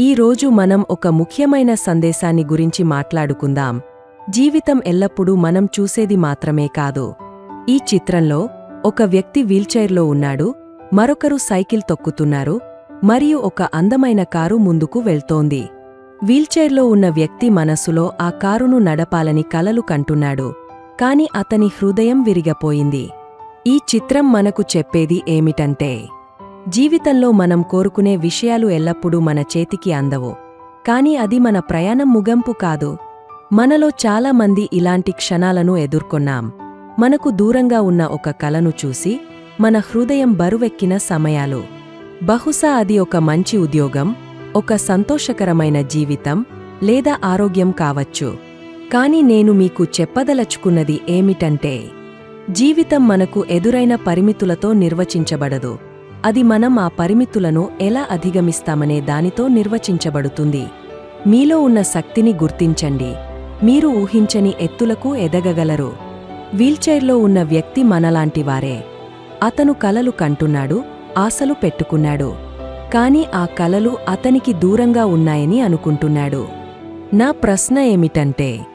ఈ రోజు మనం ఒక ముఖ్యమైన సందేశాన్ని గురించి మాట్లాడుకుందాం. జీవితం ఎల్లప్పుడూ మనం చూసేది మాత్రమే కాదు. ఈ చిత్రంలో ఒక వ్యక్తి వీల్చైర్లో ఉన్నాడు మరొకరు సైకిల్ తొక్కుతున్నారు మరియు ఒక అందమైన కారు ముందుకు వెళ్తోంది. వీల్చైర్లో ఉన్న వ్యక్తి మనసులో ఆ కారును నడపాలని కలలు కంటున్నాడు కాని అతని హృదయం విరిగపోయింది. ఈ చిత్రం మనకు చెప్పేది ఏమిటంటే జీవితంలో మనం కోరుకునే విషయాలు ఎల్లప్పుడూ మన చేతికి అందవు. కాని అది మన ప్రయాణం ముగింపు కాదు. మనలో చాలా మంది ఇలాంటి క్షణాలను ఎదుర్కొన్నాం. మనకు దూరంగా ఉన్న ఒక కలను చూసి మన హృదయం బరువెక్కిన సమయాలు. బహుశా అది ఒక మంచి ఉద్యోగం ఒక సంతోషకరమైన జీవితం లేదా ఆరోగ్యం కావచ్చు. కాని నేను మీకు చెప్పదలచుకున్నది ఏమిటంటే జీవితం మనకు ఎదురైన పరిమితులతో నిర్వచించబడదు. అది మనం ఆ పరిమితులను ఎలా అధిగమిస్తామనే దానితో నిర్వచించబడుతుంది. మీలో ఉన్న శక్తిని గుర్తించండి. మీరు ఊహించని ఎత్తులకు ఎదగగలరు. వీల్చైర్లో ఉన్న వ్యక్తి మనలాంటివారే అతను కలలు కంటున్నాడు ఆశలు పెట్టుకున్నాడు. కాని ఆ కలలు అతనికి దూరంగా ఉన్నాయని అనుకుంటున్నాడు. నా ప్రశ్న ఏమిటంటే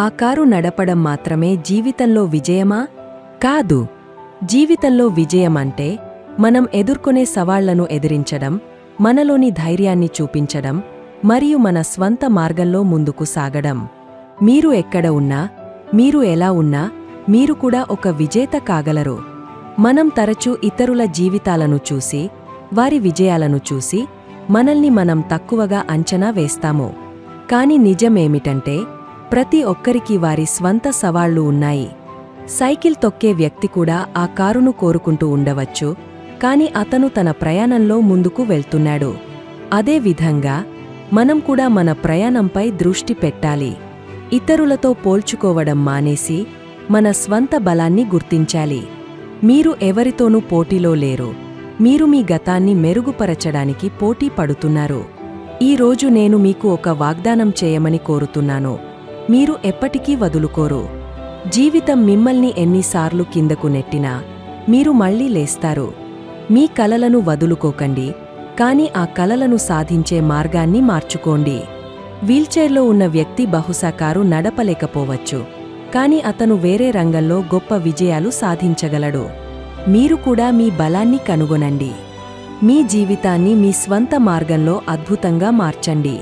ఆ కారు నడపడం మాత్రమే జీవితంలో విజయమా? కాదు. జీవితంలో విజయమంటే మనం ఎదుర్కొనే సవాళ్ళను ఎదిరించడం మనలోని ధైర్యాన్ని చూపించడం మరియు మన స్వంత మార్గంలో ముందుకు సాగడం. మీరు ఎక్కడ ఉన్నా మీరు ఎలా ఉన్నా మీరు కూడా ఒక విజేత కాగలరు. మనం తరచూ ఇతరుల జీవితాలను చూసి వారి విజయాలను చూసి మనల్ని మనం తక్కువగా అంచనా వేస్తాము. కాని నిజమేమిటంటే ప్రతి ఒక్కరికి వారి స్వంత సవాళ్ళు ఉన్నాయి. సైకిల్ తొక్కే వ్యక్తి కూడా ఆ కారును కోరుకుంటూ ఉండవచ్చు కాని అతను తన ప్రయాణంలో ముందుకు వెళ్తున్నాడు. అదే విధంగా మనం కూడా మన ప్రయాణంపై దృష్టి పెట్టాలి. ఇతరులతో పోల్చుకోవడం మానేసి మన స్వంత బలాన్ని గుర్తించాలి. మీరు ఎవరితోనూ పోటీలో లేరు. మీరు మీ గతాన్ని మెరుగుపరచడానికి పోటీ పడుతున్నారు. ఈ రోజు నేను మీకు ఒక వాగ్దానం చేయమని కోరుతున్నాను. మీరు ఎప్పటికీ వదులుకోరు. జీవితం మిమ్మల్ని ఎన్నిసార్లు కిందకు నెట్టినా మీరు మళ్ళీ లేస్తారు. మీ కలలను వదులుకోకండి కానీ ఆ కలలను సాధించే మార్గాన్ని మార్చుకోండి. వీల్చైర్లో ఉన్న వ్యక్తి బహుశా కారు నడపలేకపోవచ్చు కాని అతను వేరే రంగంలో గొప్ప విజయాలు సాధించగలడు. మీరు కూడా మీ బలాన్ని కనుగొనండి. మీ జీవితాన్ని మీ స్వంత మార్గంలో అద్భుతంగా మార్చండి.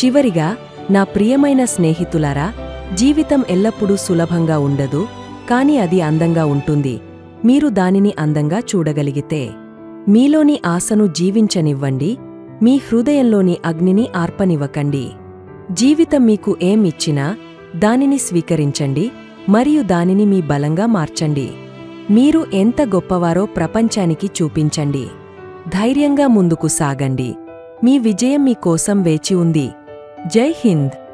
చివరిగా నా ప్రియమైన స్నేహితులారా జీవితం ఎల్లప్పుడూ సులభంగా ఉండదు కాని అది అందంగా ఉంటుంది. మీరు దానిని అందంగా చూడగలిగితే మీలోని ఆశను జీవించనివ్వండి మీ హృదయంలోని అగ్నిని ఆర్పనివ్వకండి. జీవితం మీకు ఏమిచ్చినా ఇచ్చినా దానిని స్వీకరించండి మరియు దానిని మీ బలంగా మార్చండి. మీరు ఎంత గొప్పవారో ప్రపంచానికి చూపించండి. ధైర్యంగా ముందుకు సాగండి. మీ విజయం మీకోసం వేచి ఉంది. జై హింద్!